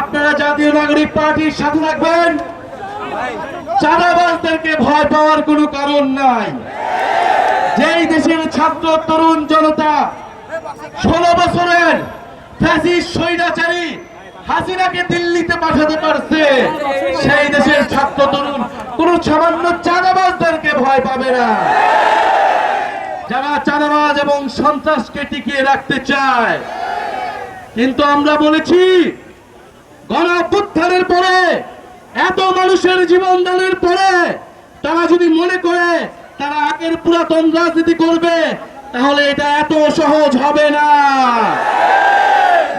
আপনারা জাতীয় নাগরিক পার্টির সাথে থাকবেন। চাঁদাবাজদেরকে ভয় পাওয়ার কোনো কারণ নাই। যেই দেশের ছাত্র, তরুণ জনতা ষোলো বছরের ফ্যাসিস্ট, স্বৈরাচারী হাসিনাকে দিল্লিতে পাঠাতে পারছে, সেই দেশের ছাত্র, তরুণ কোন সামান্য চাঁদাবাজদেরকে ভয় পাবে না। যারা চাঁদাবাজ এবং সন্ত্রাসকে টিকিয়ে রাখতে চায়, কিন্তু আমরা বলেছি গণ অভ্যুত্থানের পরে, এত মানুষের জীবন দানের পরে, তারা যদি মনে করে তারা আগের পুরাতন রাজনীতি করবে, তাহলে এটা এত সহজ হবে না।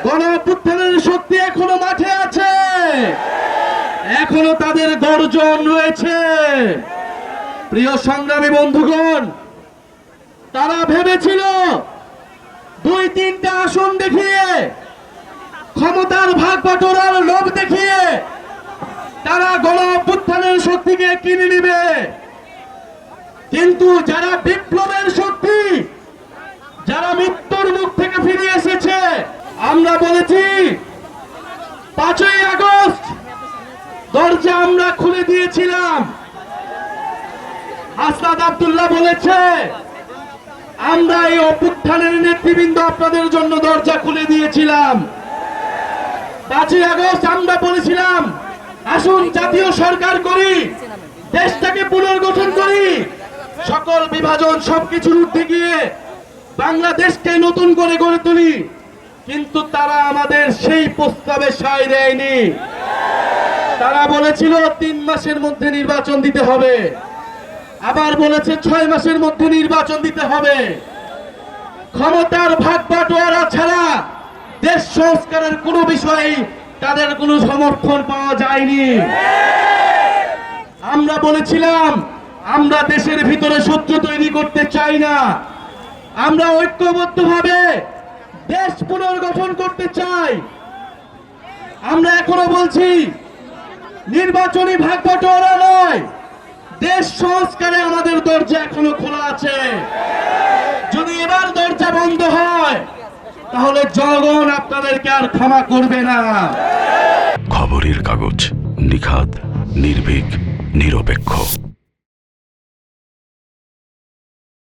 গণ অভ্যুত্থানের শক্তি এখনও মাঠে আছে। এখনও তাদের গর্জন রয়েছে। প্রিয় সংগ্রামী বন্ধুগণ, তারা ভেবেছিল দুই তিনটা আসন দেখিয়ে ক্ষমতার ভাগ বাটোয়ারার লোভ দেখিয়ে তারা গণ অভ্যুত্থানের শক্তিকে কিনে নিবে। কিন্তু যারা বিপ্লবের শক্তি, যারা মৃত্যুর মুখ থেকে ফিরে এসেছে, আমরা বলেছি, পাঁচই আগস্ট দরজা আমরা খুলে দিয়েছিলাম। আসাদ আব্দুল্লাহ বলেছে, আমরা এই অভ্যুত্থানের নেতৃবৃন্দ আপনাদের জন্য দরজা খুলে দিয়েছিলাম। পাঁচই আগস্ট আমরা বলেছিলাম, আসুন জাতীয় সরকার করি, দেশটাকে পুনর্গঠন করি। সকল বিভাজন সবকিছুর গিয়ে বাংলাদেশকে নতুন করে গড়ে তুলি। কিন্তু তারা আমাদের সেই প্রস্তাবে সায় দেয়নি। তারা বলেছিল, তিন মাসের মধ্যে নির্বাচন দিতে হবে। আবার বলেছে, ছয় মাসের মধ্যে নির্বাচন দিতে হবে। ক্ষমতার ভাগ বাটোয়ারা ছাড়া দেশ সংস্কারের কোনো বিষয়ে তাদের কোনো সমর্থন পাওয়া যায়নি। আমরা বলেছিলাম, আমরা দেশের ভিতরে শত্রু তৈরি করতে চাই না। আমরা ঐক্যবদ্ধভাবে দেশ পুনর্গঠন করতে চাই। আমরা এখনও বলছি, নির্বাচনী ভাগ বাটোয়ারা নয়। দেশ সংস্কারে আমাদের দরজা এখনও খোলা আছে যদি এবার দরজা বন্ধ হয় তাহলে জগন আপনাদেরকে আর ক্ষমা করবে না। খবরের কাগজ নিখাদ নির্ভীক নিরপেক্ষ।